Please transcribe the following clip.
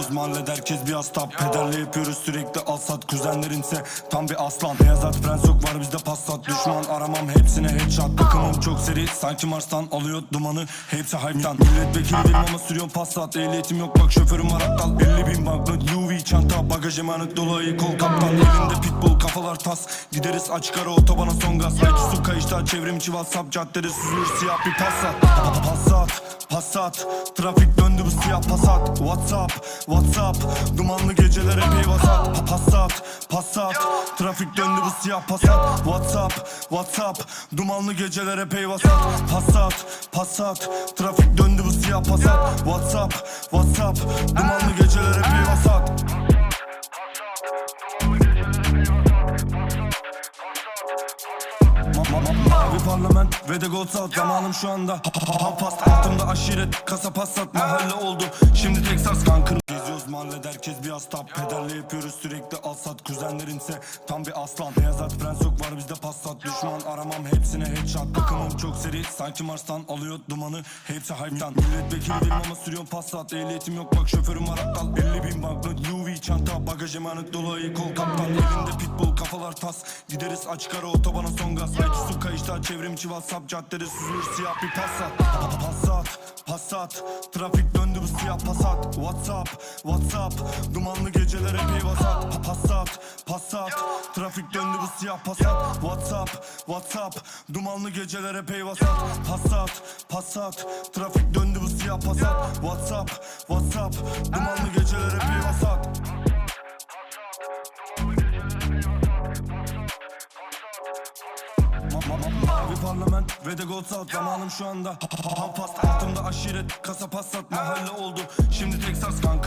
Geziyoruz mahallede herkes bir hasta. Pederle yapıyoruz sürekli alsat Kuzenlerinse tam bir aslan. Beyazat prens yok var bizde passat. Düşman aramam hepsine headshot. Takımım çok seri. Sanki Mars'tan alıyor dumanı. Hepsi hype'tan. Milletvekili değilim ama sürüyorum passat. Ehliyetim yok bak şoförüm var aptal. 50 bin banknot Louis çanta Bagajım yanık dolu kol kaptan. Elimde pitbull kafalar tas. Gideriz açık ara otobana son gaz. IQ su kayışta çevrim WhatsApp caddede süzülür siyah bir passat. Passat Passat. Trafik döndü bu siyah Passat. Whatsapp Whatsapp Dumanlı gecelere epey vasat Pa- Passat Passat. Trafik döndü bu siyah Passat Whatsapp Whatsapp. Dumanlı gecelere epey vasat Passat Passat. Trafik döndü bu siyah Passat Whatsapp Whatsapp. Dumanlı gecelere epey vasat Ma- ma- ma- Mavi parlament ve de gold saat Zamanım şu anda ha- ha- ha- past. Altımda aşiret kasa passat. Mahalle oldu. Şimdi Texas Geziyoruz mahallede herkes bir hasta. Pederle yapıyoruz sürekli alsat Kuzenlerinse tam bir aslan. Beyazat prens yok var bizde passat. Düşman aramam hepsine headshot. Takımım çok seri sanki Mars'tan alıyor dumanı. Hepsi hype'tan. Milletvekili değilim ama sürüyorum passat. Ehliyetim yok bak şoförüm var aptal. 50 bin banknot Louis çanta Bagajım yanık dolu ayı kol kaptan. Elinde pitbull kafalar tas. Gideriz açık ara otobana son gaz. IQ su kayışta çevrim WhatsApp caddede süzülür siyah bir passat. Passat Passat. Trafik döndü siyah Passat Whatsapp Whatsapp. Dumanlı geceler epey vasat. Pa- Passat Passat. Trafik döndü bu siyah Passat. Whatsapp Whatsapp. Dumanlı geceler epey vasat. Passat Passat. Trafik döndü bu siyah Passat. Whatsapp Whatsapp. Dumanlı geceler epey Mavi parlament ve de gold saat Zamanım şu anda ha- ha- ha- past Altımda aşiret kasa passat Mahalle oldu şimdi Texas kankır